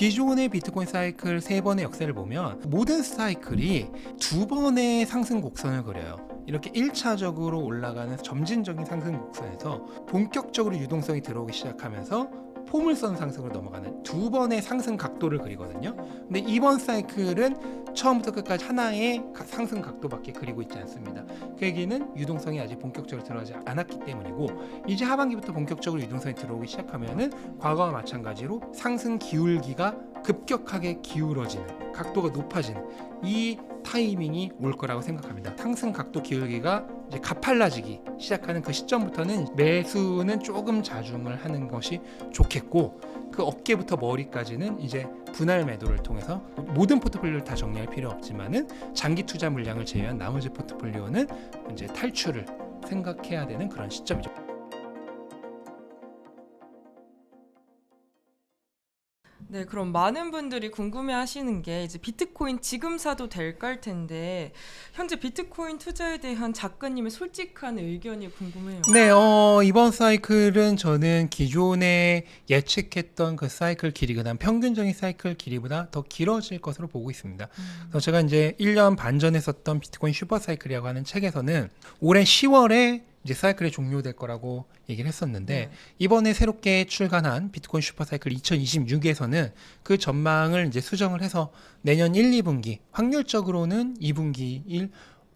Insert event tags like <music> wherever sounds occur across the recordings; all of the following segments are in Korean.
기존의 비트코인 사이클 세 번의 역사를 보면 모든 사이클이 두 번의 상승 곡선을 그려요. 이렇게 1차적으로 올라가는 점진적인 상승 곡선에서 본격적으로 유동성이 들어오기 시작하면서 포물선 상승으로 넘어가는 두 번의 상승 각도를 그리거든요. 근데 이번 사이클은 처음부터 끝까지 하나의 가- 상승 각도밖에 그리고 있지 않습니다. 그 얘기는 유동성이 아직 본격적으로 들어가지 않았기 때문이고 이제 하반기부터 본격적으로 유동성이 들어오기 시작하면은 과거와 마찬가지로 상승 기울기가 급격하게 기울어지는 각도가 높아지는 이 타이밍이 올 거라고 생각합니다. 상승 각도 기울기가 이제 가팔라지기 시작하는 그 시점부터는 매수는 조금 자중을 하는 것이 좋겠고 그 어깨부터 머리까지는 이제 분할 매도를 통해서 모든 포트폴리오를 다 정리할 필요 없지만은 장기 투자 물량을 제외한 나머지 포트폴리오는 이제 탈출을 생각해야 되는 그런 시점이죠. 네, 그럼 많은 분들이 궁금해 하시는 게 이제 비트코인 지금 사도 될까일 텐데 현재 비트코인 투자에 대한 작가님의 솔직한 의견이 궁금해요. 네, 어, 이번 사이클은 저는 기존에 예측했던 그 사이클 길이, 그다음 평균적인 사이클 길이보다 더 길어질 것으로 보고 있습니다. 음. 그래서 제가 이제 1년 반 전에 썼던 비트코인 슈퍼 사이클이라고 하는 책에서는 올해 10월에 이제 사이클이 종료될 거라고 얘기를 했었는데 네. 이번에 새롭게 출간한 비트코인 슈퍼 사이클 2026에서는 그 전망을 이제 수정을 해서 내년 1, 2분기 확률적으로는 2분기 1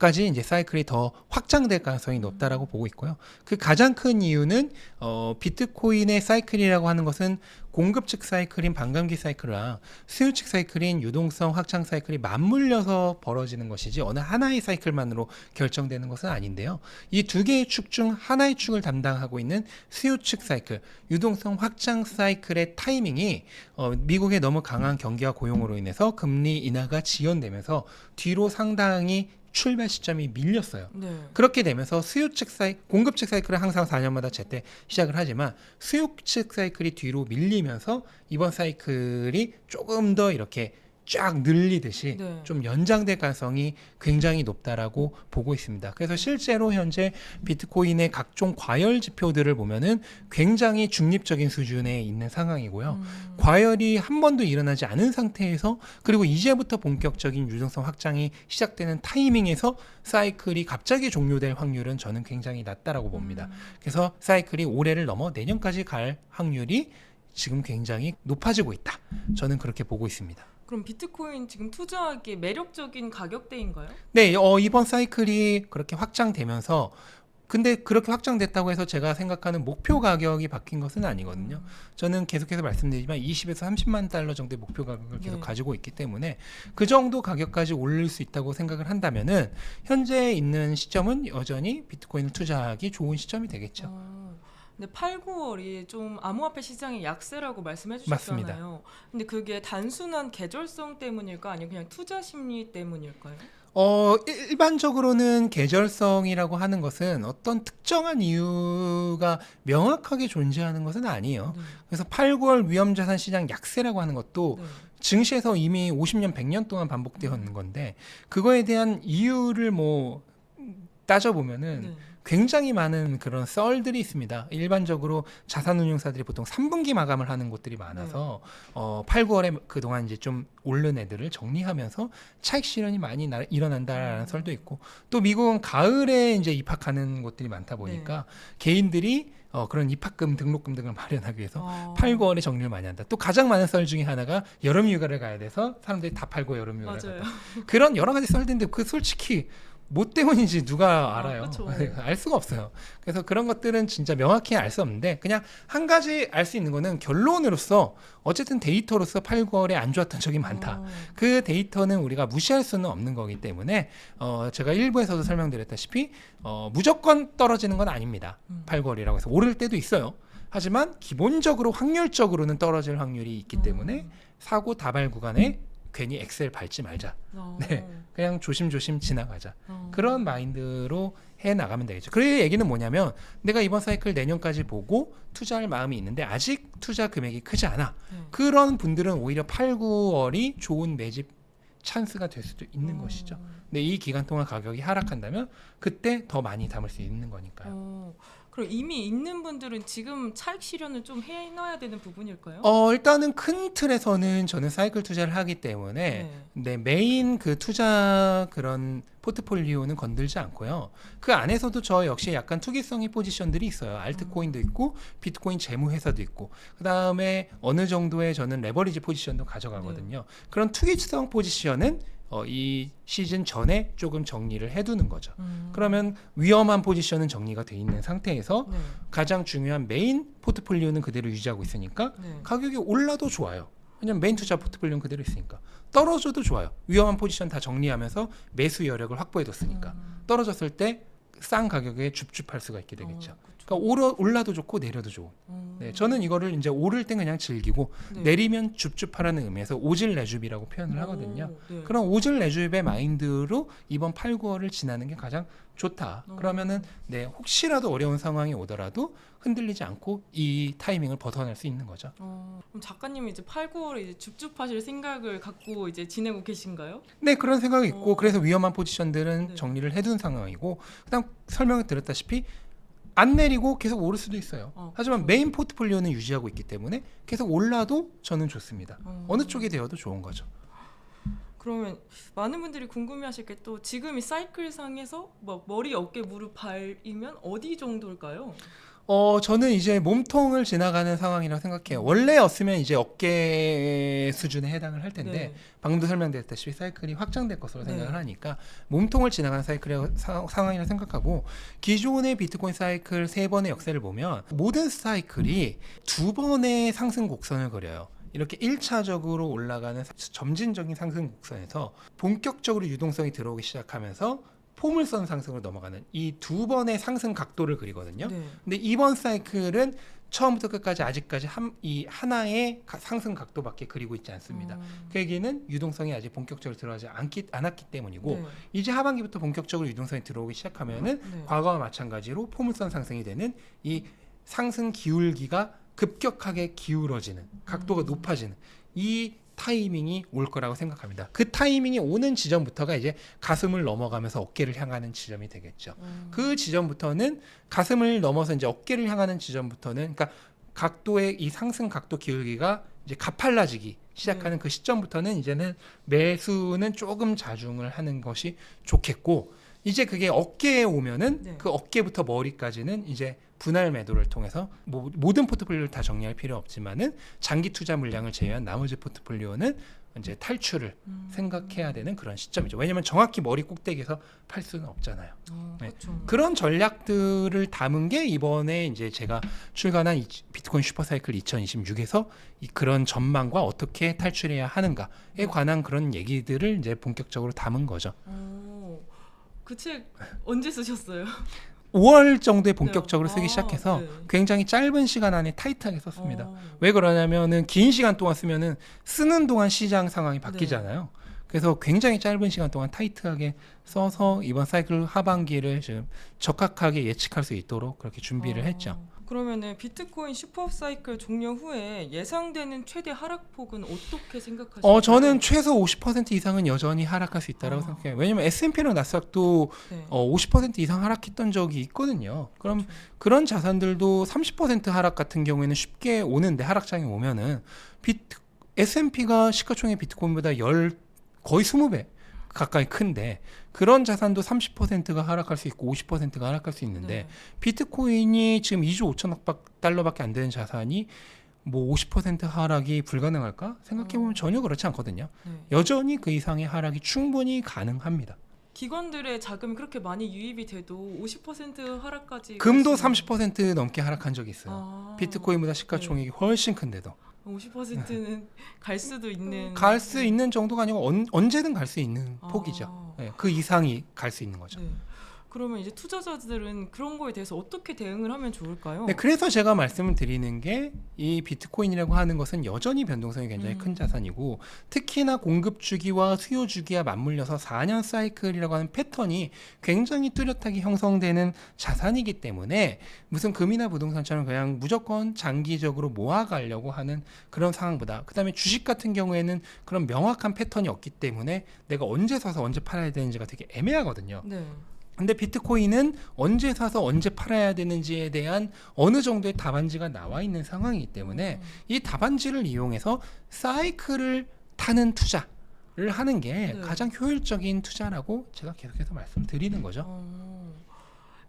까지 이제 사이클이 더 확장될 가능성이 높다라고 보고 있고요. 그 가장 큰 이유는 어, 비트코인의 사이클이라고 하는 것은 공급 측 사이클인 반감기 사이클이랑 수요 측 사이클인 유동성 확장 사이클이 맞물려서 벌어지는 것이지 어느 하나의 사이클만으로 결정되는 것은 아닌데요. 이 두 개의 축 중 하나의 축을 담당하고 있는 수요 측 사이클, 유동성 확장 사이클의 타이밍이 어, 미국의 너무 강한 경기와 고용으로 인해서 금리 인하가 지연되면서 뒤로 상당히 출발 시점이 밀렸어요. 네. 그렇게 되면서 수요 측 사이 공급 측 사이클은 항상 4년마다 제때 시작을 하지만 수요 측 사이클이 뒤로 밀리면서 이번 사이클이 조금 더 이렇게 쫙 늘리듯이 네. 좀 연장될 가능성이 굉장히 높다라고 보고 있습니다. 그래서 실제로 현재 비트코인의 각종 과열 지표들을 보면은 굉장히 중립적인 수준에 있는 상황이고요. 음. 과열이 한 번도 일어나지 않은 상태에서 그리고 이제부터 본격적인 유동성 확장이 시작되는 타이밍에서 사이클이 갑자기 종료될 확률은 저는 굉장히 낮다라고 봅니다. 음. 그래서 사이클이 올해를 넘어 내년까지 갈 확률이 지금 굉장히 높아지고 있다. 저는 그렇게 보고 있습니다. 그럼 비트코인 지금 투자하기 매력적인 가격대인가요? 네, 어, 이번 사이클이 그렇게 확장되면서 근데 그렇게 확장됐다고 해서 제가 생각하는 목표 가격이 바뀐 것은 아니거든요. 저는 계속해서 말씀드리지만 20에서 30만 달러 정도의 목표 가격을 계속 네. 가지고 있기 때문에 그 정도 가격까지 올릴 수 있다고 생각을 한다면은 현재 있는 시점은 여전히 비트코인을 투자하기 좋은 시점이 되겠죠. 어, 근데 8, 9월이 좀 암호화폐 시장의 약세라고 말씀해 주셨잖아요. 맞습니다. 근데 그게 단순한 계절성 때문일까 아니면 그냥 투자 심리 때문일까요? 어, 일반적으로는 계절성이라고 하는 것은 어떤 특정한 이유가 명확하게 존재하는 것은 아니에요. 네. 그래서 8, 9월 위험자산 시장 약세라고 하는 것도 네. 증시에서 이미 50년, 100년 동안 반복되어 있는 건데 그거에 대한 이유를 뭐 따져보면은 네. 굉장히 많은 그런 썰들이 있습니다. 일반적으로 자산운용사들이 보통 3분기 마감을 하는 곳들이 많아서 어, 8, 9월에 그동안 이제 좀 오른 애들을 정리하면서 차익 실현이 많이 나- 일어난다라는 음. 설도 있고 또 미국은 가을에 이제 입학하는 곳들이 많다 보니까 개인들이 어, 그런 입학금, 등록금 등을 마련하기 위해서 어. 8, 9월에 정리를 많이 한다. 또 가장 많은 썰 중에 하나가 여름 휴가를 가야 돼서 사람들이 다 팔고 여름 휴가를 맞아요. 간다. 그런 여러 가지 썰들인데 그 솔직히 뭐 때문인지 누가 아, 알아요? 그쵸. <laughs> 알 수가 없어요. 그래서 그런 것들은 진짜 명확히 알 수 없는데 그냥 한 가지 알 수 있는 거는 결론으로서 어쨌든 데이터로서 8, 9월에 안 좋았던 적이 많다. 어. 그 데이터는 우리가 무시할 수는 없는 거기 때문에 어, 제가 일부에서도 설명드렸다시피 어, 무조건 떨어지는 건 아닙니다. 음. 8, 9월이라고 해서 오를 때도 있어요. 하지만 기본적으로 확률적으로는 떨어질 확률이 있기 때문에 음. 사고 다발 구간에 괜히 엑셀 밟지 말자. 어. <laughs> 네. 그냥 조심조심 지나가자. 어. 그런 마인드로 해 나가면 되겠죠. 그 얘기는 뭐냐면 내가 이번 사이클 내년까지 보고 투자할 마음이 있는데 아직 투자 금액이 크지 않아. 네. 그런 분들은 오히려 8, 9월이 좋은 매집 찬스가 될 수도 있는 어. 것이죠. 근데 이 기간 동안 가격이 하락한다면 그때 더 많이 담을 수 있는 거니까요. 어. 그럼 이미 있는 분들은 지금 차익 실현을 좀 해놔야 되는 부분일까요? 어, 일단은 큰 틀에서는 저는 사이클 투자를 하기 때문에 네. 네, 메인 그 투자 그런 포트폴리오는 건들지 않고요. 그 안에서도 저 역시 약간 투기성의 포지션들이 있어요. 알트코인도 있고 비트코인 재무 회사도 있고 그 다음에 어느 정도의 저는 레버리지 포지션도 가져가거든요. 그런 투기성 포지션은 어, 이 시즌 전에 조금 정리를 해두는 거죠. 음. 그러면 위험한 포지션은 정리가 돼 있는 상태에서 네. 가장 중요한 메인 포트폴리오는 그대로 유지하고 있으니까 네. 가격이 올라도 좋아요. 왜냐면 메인 투자 포트폴리오는 그대로 있으니까 떨어져도 좋아요. 위험한 포지션 다 정리하면서 매수 여력을 확보해뒀으니까 음. 떨어졌을 때 싼 가격에 줍줍할 수가 있게 되겠죠. 어. 그러니까 오르, 올라도 좋고 내려도 좋은. 음. 네, 저는 이거를 이제 오를 땐 그냥 즐기고 네. 내리면 줍줍하라는 의미에서 오질 내줍이라고 표현을 하거든요. 오, 네. 그런 오질 내줍의 마인드로 이번 8, 9월을 지나는 게 가장 좋다. 어. 그러면은 네 혹시라도 어려운 상황이 오더라도 흔들리지 않고 이 타이밍을 벗어날 수 있는 거죠. 어, 그럼 작가님이 이제 8, 9월에 이제 줍줍하실 생각을 갖고 이제 지내고 계신가요? 네 그런 생각이 있고 어. 그래서 위험한 포지션들은 네. 정리를 해둔 상황이고 그다음 설명을 드렸다시피 안 내리고 계속 오를 수도 있어요. 어, 하지만 그렇죠. 메인 포트폴리오는 유지하고 있기 때문에 계속 올라도 저는 좋습니다. 어. 어느 쪽이 되어도 좋은 거죠. 그러면 많은 분들이 궁금해하실 게 또 지금 이 사이클 상에서 뭐 머리, 어깨, 무릎, 발이면 어디 정도일까요? 어, 저는 이제 몸통을 지나가는 상황이라고 생각해요. 원래였으면 이제 어깨 수준에 해당을 할 텐데 네. 방금도 설명드렸다시피 사이클이 확장될 것으로 네. 생각을 하니까 몸통을 지나가는 사이클의 사- 상황이라 생각하고 기존의 비트코인 사이클 세 번의 역사를 보면 모든 사이클이 두 번의 상승 곡선을 그려요. 이렇게 1차적으로 올라가는 점진적인 상승 곡선에서 본격적으로 유동성이 들어오기 시작하면서 포물선 상승으로 넘어가는 이 두 번의 상승 각도를 그리거든요. 네. 근데 이번 사이클은 처음부터 끝까지 아직까지 한, 이 하나의 가- 상승 각도밖에 그리고 있지 않습니다. 음. 그 얘기는 유동성이 아직 본격적으로 들어가지 않기, 않았기 때문이고 네. 이제 하반기부터 본격적으로 유동성이 들어오기 시작하면은 네. 과거와 마찬가지로 포물선 상승이 되는 이 상승 기울기가 급격하게 기울어지는 각도가 음. 높아지는 이 타이밍이 올 거라고 생각합니다. 그 타이밍이 오는 지점부터가 이제 가슴을 넘어가면서 어깨를 향하는 지점이 되겠죠. 음. 그 지점부터는 가슴을 넘어서 이제 어깨를 향하는 지점부터는 그러니까 각도의 이 상승 각도 기울기가 이제 가팔라지기 시작하는 그 시점부터는 이제는 매수는 조금 자중을 하는 것이 좋겠고 이제 그게 어깨에 오면은 네. 그 어깨부터 머리까지는 이제 분할 매도를 통해서 뭐 모든 포트폴리오를 다 정리할 필요 없지만은 장기 투자 물량을 제외한 나머지 포트폴리오는 이제 탈출을 음. 생각해야 되는 그런 시점이죠. 왜냐하면 정확히 머리 꼭대기에서 팔 수는 없잖아요. 어, 네. 그렇죠. 그런 전략들을 담은 게 이번에 이제 제가 출간한 이 비트코인 슈퍼사이클 2026에서 이 그런 전망과 어떻게 탈출해야 하는가에 관한 그런 얘기들을 이제 본격적으로 담은 거죠. 그 책 언제 쓰셨어요? 5월 정도에 본격적으로 네. 쓰기 아, 시작해서 네. 굉장히 짧은 시간 안에 타이트하게 썼습니다. 어. 왜 그러냐면은 긴 시간 동안 쓰면은 쓰는 동안 시장 상황이 바뀌잖아요. 그래서 굉장히 짧은 시간 동안 타이트하게 써서 이번 사이클 하반기를 지금 적합하게 예측할 수 있도록 그렇게 준비를 어. 했죠. 그러면은 비트코인 슈퍼 사이클 종료 후에 예상되는 최대 하락폭은 어떻게 생각하시나요? 어 저는 최소 50% 이상은 여전히 하락할 수 있다고 아. 생각해요. 왜냐면 S&P랑 나스닥도 네. 어, 50% 이상 하락했던 적이 있거든요. 그럼 그렇죠. 그런 자산들도 30% 하락 같은 경우에는 쉽게 오는데 하락장에 오면은 비트 S&P가 시가총액 비트코인보다 열 거의 20배 가까이 큰데 그런 자산도 30%가 하락할 수 있고 50%가 하락할 수 있는데 네. 비트코인이 지금 2조 5천억 달러밖에 안 되는 자산이 뭐 50% 하락이 불가능할까 생각해 보면 어. 전혀 그렇지 않거든요. 네. 여전히 그 이상의 하락이 충분히 가능합니다. 기관들의 자금이 그렇게 많이 유입이 돼도 50% 하락까지 금도 갈 수는- 30% 넘게 하락한 적이 있어요. 아, 비트코인보다 시가총액이 훨씬 큰데도 50%는 <laughs> 갈 수도 있는 갈 수 있는 정도가 아니고 언, 언제든 갈 수 있는 아. 폭이죠. 네, 그 이상이 갈 수 있는 거죠. 네. 그러면 이제 투자자들은 그런 거에 대해서 어떻게 대응을 하면 좋을까요? 네, 그래서 제가 말씀을 드리는 게 이 비트코인이라고 하는 것은 여전히 변동성이 굉장히 음. 큰 자산이고 특히나 공급 주기와 수요 주기와 맞물려서 4년 사이클이라고 하는 패턴이 굉장히 뚜렷하게 형성되는 자산이기 때문에 무슨 금이나 부동산처럼 그냥 무조건 장기적으로 모아가려고 하는 그런 상황보다 그다음에 주식 같은 경우에는 그런 명확한 패턴이 없기 때문에 내가 언제 사서 언제 팔아야 되는지가 되게 애매하거든요. 네. 근데 비트코인은 언제 사서 언제 팔아야 되는지에 대한 어느 정도의 답안지가 나와 있는 상황이기 때문에 음. 이 답안지를 이용해서 사이클을 타는 투자 를 하는 게 네. 가장 효율적인 투자라고 제가 계속해서 말씀드리는 거죠. 어.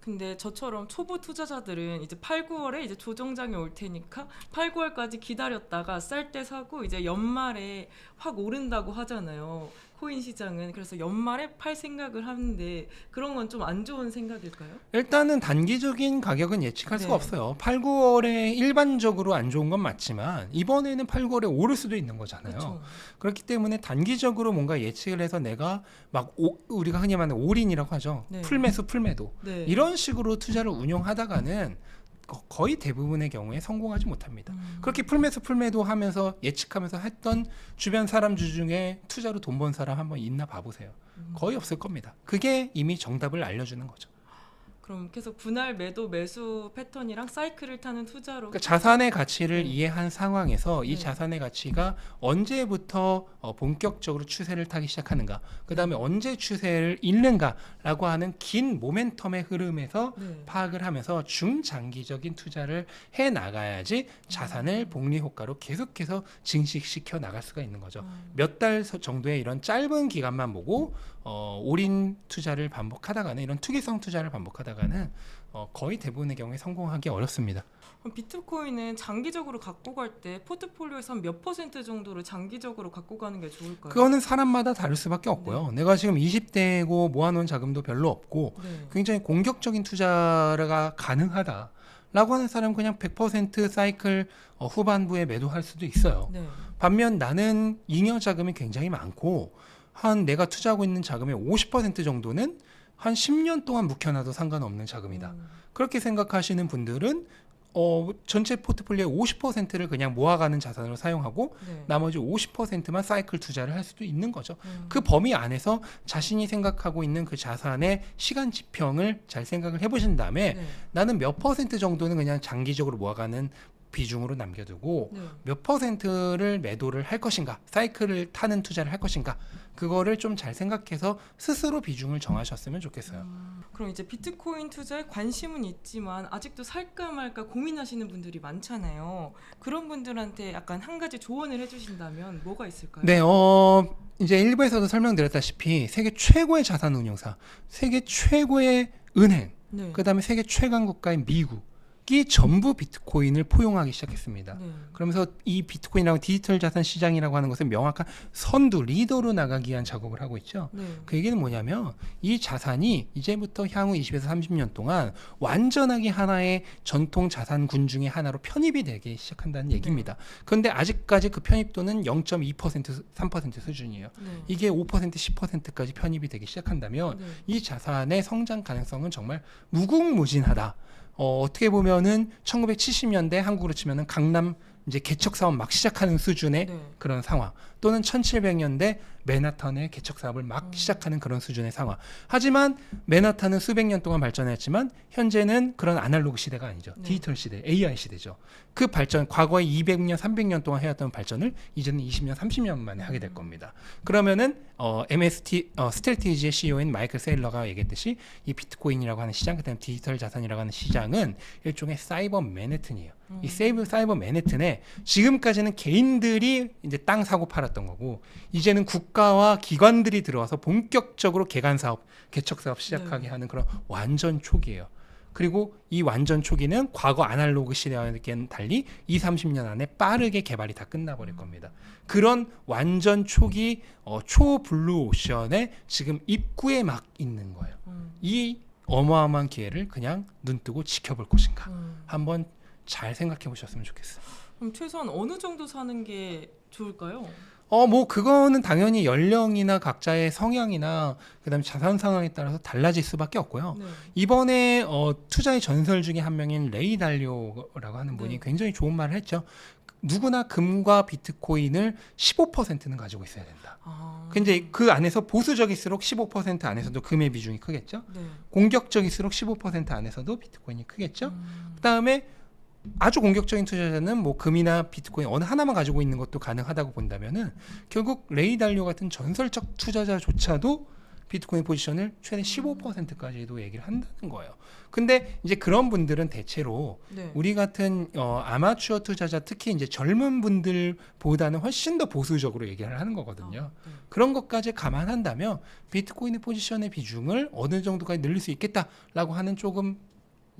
근데 저처럼 초보 투자자들은 이제 8, 9월에 이제 조정장이 올 테니까 8, 9월까지 기다렸다가 쌀 때 사고 이제 연말에 확 오른다고 하잖아요. 코인 시장은 그래서 연말에 팔 생각을 하는데 그런 건 좀 안 좋은 생각일까요? 일단은 단기적인 가격은 예측할 수가 네. 없어요. 8, 9월에 일반적으로 안 좋은 건 맞지만 이번에는 8, 9월에 오를 수도 있는 거잖아요. 그렇죠. 그렇기 때문에 단기적으로 뭔가 예측을 해서 내가 막 오- 우리가 흔히 말하는 올인이라고 하죠. 네. 풀매수 풀매도 네. 이런 식으로 투자를 운용하다가는 거- 거의 대부분의 경우에 성공하지 못합니다. 음. 그렇게 풀매수 풀매도 하면서 예측하면서 했던 주변 사람 중에 투자로 돈 번 사람 한번 있나 봐보세요. 음. 거의 없을 겁니다. 그게 이미 정답을 알려주는 거죠. 그럼 계속 분할 매도 매수 패턴이랑 사이클을 타는 투자로 그러니까 자산의 가치를 네. 이해한 상황에서 이 네. 자산의 가치가 언제부터 어, 본격적으로 추세를 타기 시작하는가, 그 다음에 언제 추세를 잃는가라고 하는 긴 모멘텀의 흐름에서 네. 파악을 하면서 중장기적인 투자를 해 나가야지 자산을 복리 효과로 계속해서 증식시켜 나갈 수가 있는 거죠. 음. 몇 달 정도의 이런 짧은 기간만 보고 어, 올인 투자를 반복하다가는 이런 투기성 투자를 반복하다 가는 어, 거의 대부분의 경우에 성공하기 어렵습니다. 그럼 비트코인은 장기적으로 갖고 갈 때 포트폴리오에서 한몇 퍼센트 정도를 장기적으로 갖고 가는 게 좋을까요? 그거는 사람마다 다를 수밖에 없고요. 내가 지금 20대고 모아놓은 자금도 별로 없고 네. 굉장히 공격적인 투자가 가능하다 라고 하는 사람은 그냥 100% 사이클 어, 후반부에 매도할 수도 있어요. 네. 반면 나는 잉여 자금이 굉장히 많고 한 내가 투자하고 있는 자금의 50% 정도는 한 10년 동안 묵혀놔도 상관없는 자금이다. 음. 그렇게 생각하시는 분들은 어, 전체 포트폴리오의 50%를 그냥 모아가는 자산으로 사용하고 네. 나머지 50%만 사이클 투자를 할 수도 있는 거죠. 음. 그 범위 안에서 자신이 생각하고 있는 그 자산의 시간 지평을 잘 생각을 해보신 다음에 네. 나는 몇 퍼센트 정도는 그냥 장기적으로 모아가는 비중으로 남겨두고 네. 몇 퍼센트를 매도를 할 것인가, 사이클을 타는 투자를 할 것인가, 그거를 좀 잘 생각해서 스스로 비중을 정하셨으면 좋겠어요. 음, 그럼 이제 비트코인 투자에 관심은 있지만 아직도 살까 말까 고민하시는 분들이 많잖아요. 그런 분들한테 약간 한 가지 조언을 해주신다면 뭐가 있을까요? 네, 어, 이제 일부에서도 설명드렸다시피 세계 최고의 자산 운용사, 세계 최고의 은행, 네. 그 다음에 세계 최강 국가인 미국 이 전부 비트코인을 포용하기 시작했습니다. 네. 그러면서 이 비트코인이라고 디지털 자산 시장이라고 하는 것은 명확한 선두 리더로 나가기 위한 작업을 하고 있죠. 네. 그 얘기는 뭐냐면 이 자산이 이제부터 향후 20에서 30년 동안 완전하게 하나의 전통 자산군 중의 하나로 편입이 되기 시작한다는 얘기입니다. 그런데 아직까지 그 편입도는 0.2% 3% 수준이에요. 네. 이게 5% 10%까지 편입이 되기 시작한다면 네. 이 자산의 성장 가능성은 정말 무궁무진하다. 어, 어떻게 보면은 1970년대 한국으로 치면은 강남 이제 개척 사업 막 시작하는 수준의 네. 그런 상황 또는 1700년대 맨하탄의 개척 사업을 막 음. 시작하는 그런 수준의 상황. 하지만 맨하탄은 수백 년 동안 발전했지만 현재는 그런 아날로그 시대가 아니죠. 네. 디지털 시대, AI 시대죠. 그 발전 과거에 200년, 300년 동안 해왔던 발전을 이제는 20년, 30년 만에 하게 될 음. 겁니다. 그러면은 어, MST 어, 스트레티지의 CEO인 마이클 세일러가 얘기했듯이 이 비트코인이라고 하는 시장, 그다음 디지털 자산이라고 하는 시장은 일종의 사이버 맨해튼이에요. 이 음. 세이브 사이버 맨해튼에 지금까지는 개인들이 이제 땅 사고 팔았던 거고 이제는 국 가와 기관들이 들어와서 본격적으로 개간 사업, 개척 사업 시작하게 네. 하는 그런 완전 초기예요. 그리고 이 완전 초기는 과거 아날로그 시대와는 달리 2, 30년 안에 빠르게 개발이 다 끝나버릴 겁니다. 그런 완전 초기 어, 초블루 오션에 지금 입구에 막 있는 거예요. 음. 이 어마어마한 기회를 그냥 눈 뜨고 지켜볼 것인가. 음. 한번 잘 생각해 보셨으면 좋겠어요. 그럼 최소한 어느 정도 사는 게 좋을까요? 어, 뭐 그거는 당연히 연령이나 각자의 성향이나 그 다음에 자산 상황에 따라서 달라질 수밖에 없고요. 네. 이번에 어, 투자의 전설 중에 한 명인 레이 달리오라고 하는 분이 네. 굉장히 좋은 말을 했죠. 누구나 금과 비트코인을 15%는 가지고 있어야 된다. 아. 근데 그 안에서 보수적일수록 15% 안에서도 금의 비중이 크겠죠. 네. 공격적일수록 15% 안에서도 비트코인이 크겠죠. 음. 그 다음에 아주 공격적인 투자자는 뭐 금이나 비트코인 어느 하나만 가지고 있는 것도 가능하다고 본다면은 결국 레이 달리오 같은 전설적 투자자조차도 비트코인 포지션을 최대 15%까지도 얘기를 한다는 거예요. 근데 이제 그런 분들은 대체로 네. 우리 같은 어, 아마추어 투자자 특히 이제 젊은 분들보다는 훨씬 더 보수적으로 얘기를 하는 거거든요. 아, 네. 그런 것까지 감안한다면 비트코인의 포지션의 비중을 어느 정도까지 늘릴 수 있겠다라고 하는 조금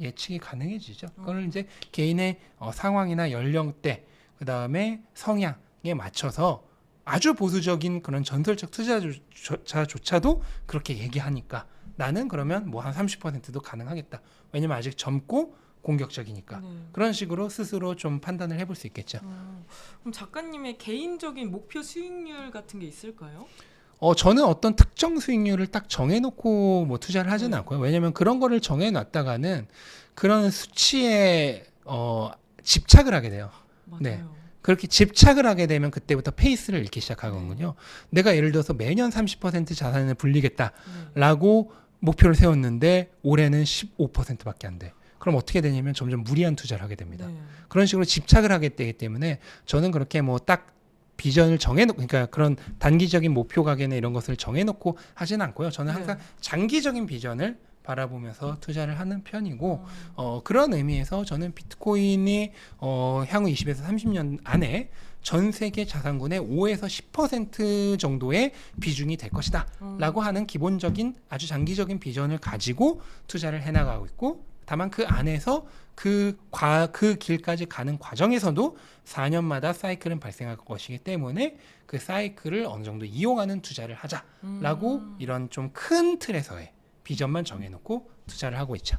예측이 가능해지죠. 그걸 이제 개인의 어, 상황이나 연령대 그 다음에 성향에 맞춰서 아주 보수적인 그런 전설적 투자자조차도 그렇게 얘기하니까 나는 그러면 뭐 한 30%도 가능하겠다. 왜냐면 아직 젊고 공격적이니까. 네. 그런 식으로 스스로 좀 판단을 해볼 수 있겠죠. 어, 그럼 작가님의 개인적인 목표 수익률 같은 게 있을까요? 어, 저는 어떤 특정 수익률을 딱 정해놓고 뭐 투자를 하지는 네. 않고요. 왜냐면 그런 거를 정해놨다가는 그런 수치에 어, 집착을 하게 돼요. 맞아요. 네. 그렇게 집착을 하게 되면 그때부터 페이스를 잃기 시작하거든요. 내가 예를 들어서 매년 30% 자산을 네. 불리겠다라고 목표를 세웠는데 올해는 15%밖에 안 돼. 그럼 어떻게 되냐면 점점 무리한 투자를 하게 됩니다. 네. 그런 식으로 집착을 하게 되기 때문에 저는 그렇게 뭐 딱 비전을 정해놓고 그러니까 그런 단기적인 목표 가게나 이런 것을 정해놓고 하지는 않고요. 저는 항상 네. 장기적인 비전을 바라보면서 투자를 하는 편이고 어, 어, 그런 의미에서 저는 비트코인이 어, 향후 20에서 30년 안에 전 세계 자산군의 5에서 10% 정도의 비중이 될 것이다. 어, 라고 하는 기본적인 아주 장기적인 비전을 가지고 투자를 해나가고 있고 다만 그 안에서 그, 과, 그 길까지 가는 과정에서도 4년마다 사이클은 발생할 것이기 때문에 그 사이클을 어느 정도 이용하는 투자를 하자라고 음. 이런 좀 큰 틀에서의 비전만 정해놓고 투자를 하고 있죠.